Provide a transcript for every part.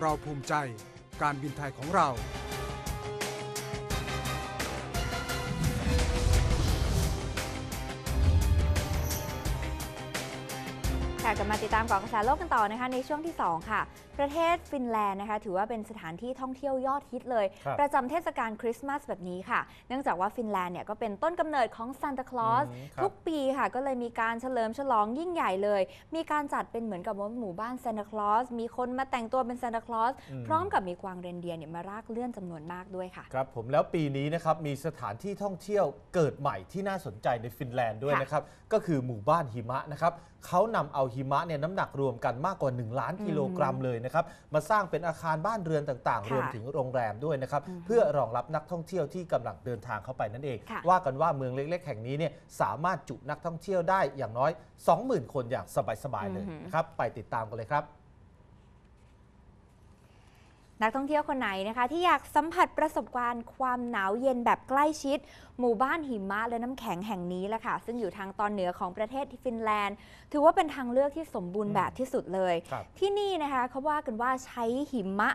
เราภูมิใจ การบินไทยของเรา ค่ะกลับมาติดตามเกาะกระแสโลกกันต่อนะคะในช่วงที่ 2 ค่ะ ประเทศฟินแลนด์นะคะ ถือว่าเป็นสถานที่ท่องเที่ยวยอดฮิตเลยครับประจำเทศกาลคริสต์มาสแบบนี้ค่ะ เนื่องจากว่าฟินแลนด์เนี่ยก็เป็นต้นกำเนิดของซานตาคลอสอืมครับทุกปีค่ะ ก็เลยมีการเฉลิมฉลองยิ่งใหญ่เลย มีการจัดเป็นเหมือนกับว่าหมู่บ้านซานตาคลอสมีคนมาแต่งตัวเป็นซานตาคลอสอืมพร้อมกับมีกวางเรนเดียร์เนี่ยมารากเลื่อนจำนวนมากด้วยค่ะครับผมแล้วปีนี้นะครับมีสถานที่ท่องเที่ยวเกิดใหม่ที่น่าสนใจในฟินแลนด์ด้วยค่ะนะครับก็คือหมู่บ้านหิมะนะครับเขานำเอาหิมะเนี่ยน้ำหนักรวมกันมากกว่า 1 ล้านกิโลกรัมเลยนะครับ มาสร้างเป็นอาคารบ้านเรือนต่างๆค่ะรวมถึงโรงแรมด้วยนะครับอือฮึเพื่อรองรับนักท่องเที่ยวที่กำลังเดินทางเข้าไปนั่นเองค่ะว่ากันว่าเมืองเล็ก ๆ แห่งนี้เนี่ยสามารถจุนักท่องเที่ยวได้อย่างน้อย 20,000 คนอย่างสบายๆเลยนะครับไปติดตามกันเลยครับ นักท่องเที่ยวคนไหนนะคะ ที่อยากสัมผัสประสบการณ์ความหนาวเย็นแบบใกล้ชิด หมู่บ้านหิมะและน้ำแข็งแห่งนี้แหละค่ะ ซึ่งอยู่ทางตอนเหนือของประเทศฟินแลนด์ ถือว่าเป็นทางเลือกที่สมบูรณ์แบบที่สุดเลยครับที่นี่นะคะเขาว่ากันว่าใช้หิมะ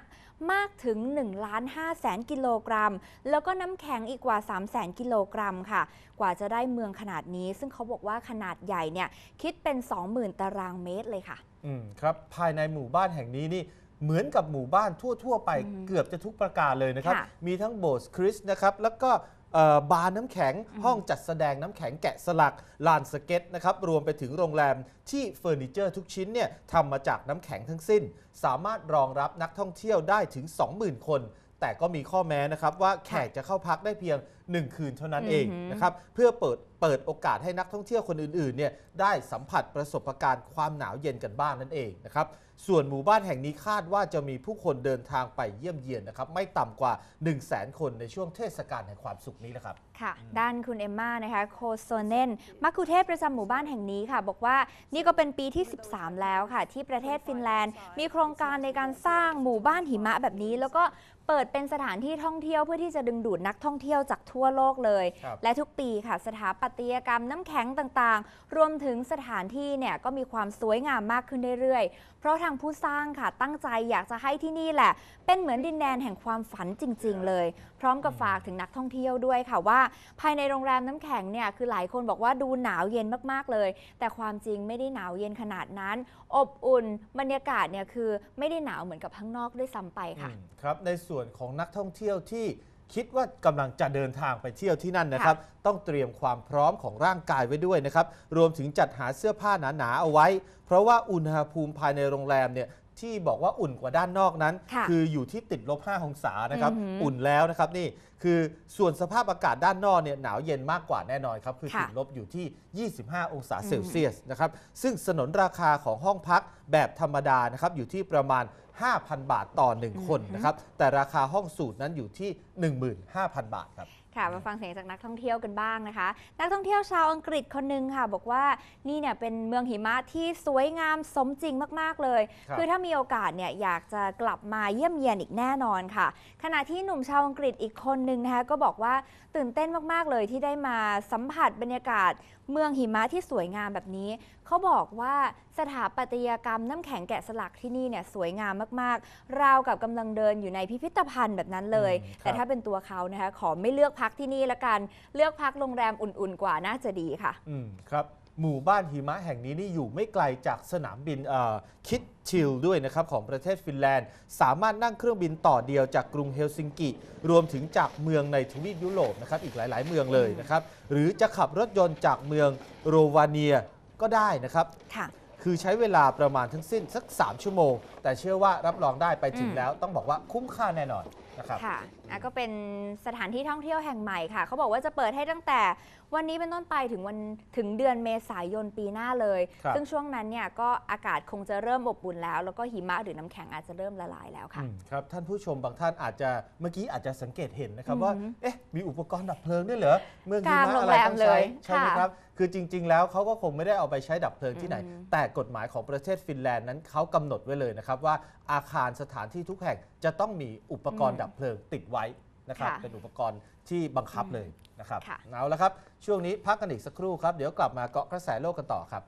มากถึง1ล้าน5แสนกิโลกรัม แล้วก็น้ำแข็งอีกกว่า 3 0 0แสนกิโลกรัมค่ะ กว่าจะได้เมืองขนาดนี้ ซึ่งเขาบอกว่าขนาดใหญ่เนี่ยคิดเป็น 20,000 ตารางเมตรเลยค่ะ อืมครับ ภายในหมู่บ้านแห่งนี้นี่ เหมือนกับหมู่บ้านทั่ว ๆ ไปอืมเกือบจะทุกประการเลยนะครับ ค่ะมีทั้งโบสถ์คริสต์นะครับ แล้วก็เอ่อบาร์น้ำแข็ง ห้องจัดแสดงน้ำแข็งแกะสลัก ลานสเก็ตนะครับ รวมไปถึงโรงแรมที่เฟอร์นิเจอร์ทุกชิ้นเนี่ยทำมาจากน้ำแข็งทั้งสิ้น สามารถรองรับนักท่องเที่ยวได้ถึง 20,000 คน แต่ก็มีข้อแม้นะครับว่าแขกจะเข้าพักได้เพียง1 คืนเท่านั้นเองอือหือนะครับเพื่อเปิดเปิดโอกาสให้นักท่องเที่ยวคนอื่นๆเนี่ยได้สัมผัสประสบการณ์ความหนาวเย็นกันบ้างนั่นเองนะครับส่วนหมู่บ้านแห่งนี้คาดว่าจะมีผู้คนเดินทางไปเยี่ยมเยียนนะครับไม่ต่ำกว่า 1 0 0 0 0แสนคนในช่วงเทศกาลแห่งความสุขนี้แหละครับค่ะ ด้านคุณเอมมานะคะโคโซเนนมักคุเทศประจำหมู่บ้านแห่งนี้ค่ะ บอกว่านี่ก็เป็นปีที่ 13 แล้วค่ะ ที่ประเทศฟินแลนด์ มีโครงการในการสร้างหมู่บ้านหิมะแบบนี้ แล้วก็เปิดเป็นสถานที่ท่องเที่ยวเพื่อที่จะดึงดูดนักท่องเที่ยวจากทั่วโลกเลย ครับและทุกปีค่ะสถาปัตยกรรมน้ำแข็งต่างๆ รวมถึงสถานที่เนี่ยก็มีความสวยงามมากขึ้นเรื่อยๆ เพราะทางผู้สร้างค่ะตั้งใจอยากจะให้ที่นี่แหละ เป็นเหมือนดินแดนแห่งความฝันจริง ๆ เลย พร้อมกับฝากถึงนักท่องเที่ยวด้วยค่ะว่า ภายในโรงแรมน้ำแข็งเนี่ยคือหลายคนบอกว่าดูหนาวเย็นมากๆเลย แต่ความจริงไม่ได้หนาวเย็นขนาดนั้น อบอุ่นบรรยากาศเนี่ยคือไม่ได้หนาวเหมือนกับข้างนอกด้วยซ้ำไปค่ะ อืมครับในส่วนของนักท่องเที่ยวที่ คิดว่ากำลังจะเดินทางไปเที่ยวที่นั่นนะครับ ต้องเตรียมความพร้อมของร่างกายไว้ด้วยนะครับ รวมถึงจัดหาเสื้อผ้าหนาๆเอาไว้ เพราะว่าอุณหภูมิภายในโรงแรมเนี่ยที่บอกว่าอุ่นกว่าด้านนอกนั้น ค่ะออยู่ที่ติดลบ 5 องศานะครับ อือหืออุ่อุ่นแล้วนะครับนี่คือส่วนสภาพอากาศด้านนอกเนี่ยหนาวเย็นมากกว่าแน่นอนครับคือค่ะ ติดลบอยู่ที่ 25 องศาเซลเซียสนะครับซึ่งสนนราคาของห้องพักแบบธรรมดานะครับอยู่ที่ประมาณ 5,000 บาทต่อ 1 คนนะครับ แต่ราคาห้องสูตรนั้นอยู่ที่ 15,000 บาทครับ ค่ะมาฟังเสียงจากนักท่องเที่ยวกันบ้างนะคะ นักท่องเที่ยวชาวอังกฤษคนหนึ่งค่ะ บอกว่านี่เนี่ยเป็นเมืองหิมะที่สวยงามสมจริงมากๆเลย ครับ คือถ้ามีโอกาสเนี่ยอยากจะกลับมาเยี่ยมเยียนอีกแน่นอนค่ะ ขณะที่หนุ่มชาวอังกฤษอีกคนหนึ่งนะคะก็บอกว่าตื่นเต้นมากๆเลยที่ได้มาสัมผัสบรรยากาศ เมืองหิมะที่สวยงามแบบนี้ เขาบอกว่าสถาปัตยกรรมน้ำแข็งแกะสลักที่นี่เนี่ยสวยงามมากๆ ราวกับกำลังเดินอยู่ในพิพิธภัณฑ์แบบนั้นเลย อืมครับ แต่ถ้าเป็นตัวเขานะคะขอไม่เลือกพักที่นี่ละกัน เลือกพักโรงแรมอุ่นๆ กว่าน่าจะดีค่ะ อืมครับหมู่บ้านหิมะแห่งนี้นี่อยู่ไม่ไกลจากสนามบินคิดชิลด้วยนะครับของประเทศฟินแลนด์ สามารถนั่งเครื่องบินต่อเดียวจากกรุงเฮลซิงกิ รวมถึงจากเมืองในทวีปยุโรปนะครับอีกหลาย ๆ เมืองเลยนะครับ หรือจะขับรถยนต์จากเมืองโรวาเนียก็ได้นะครับค่ะคือใช้เวลาประมาณทั้งสิ้นสัก 3 ชั่วโมง แต่เชื่อว่ารับรองได้ไปถึงอืมแล้วต้องบอกว่าคุ้มค่าแน่นอนนะครับ ค่ะอะก็เป็นสถานที่ท่องเที่ยวแห่งใหม่ค่ะ เขาบอกว่าจะเปิดให้ตั้งแต่วันนี้เป็นต้นไปถึงวันถึงเดือนเมษายนปีหน้าเลยครับซึ่งช่วงนั้นเนี่ยก็อากาศคงจะเริ่มอบอุ่นแล้ว แล้วก็หิมะหรือน้ำแข็งอาจจะเริ่มละลายแล้วค่ะอืมครับท่านผู้ชมบางท่านอาจจะเมื่อกี้อาจจะสังเกตเห็นนะครับอือหือว่าเอ๊ะมีอุปกรณ์ดับเพลิงด้วยเหรอเมืองหิกลางมะโรงอะไรแรมต้องเลใช้ยใช่ไหมค่ะครับคือจริง ๆ แล้วเขาก็คงไม่ได้เอาไปใช้ดับเพลิงที่ไหนอืมแต่กฎหมายของประเทศฟินแลนด์นั้นเขากำหนดไว้เลยนะครับว่าอาคารสถานที่ทุกแห่งจะต้องมีอุปกรณ์ดับเพลิงติดไว้นะครับค่ะเป็นอุปกรณ์ที่บังคับเลยนะครับค่ะ เอาละครับ ช่วงนี้พักกันอีกสักครู่ครับ เดี๋ยวกลับมาเกาะกระแสโลกกันต่อครับ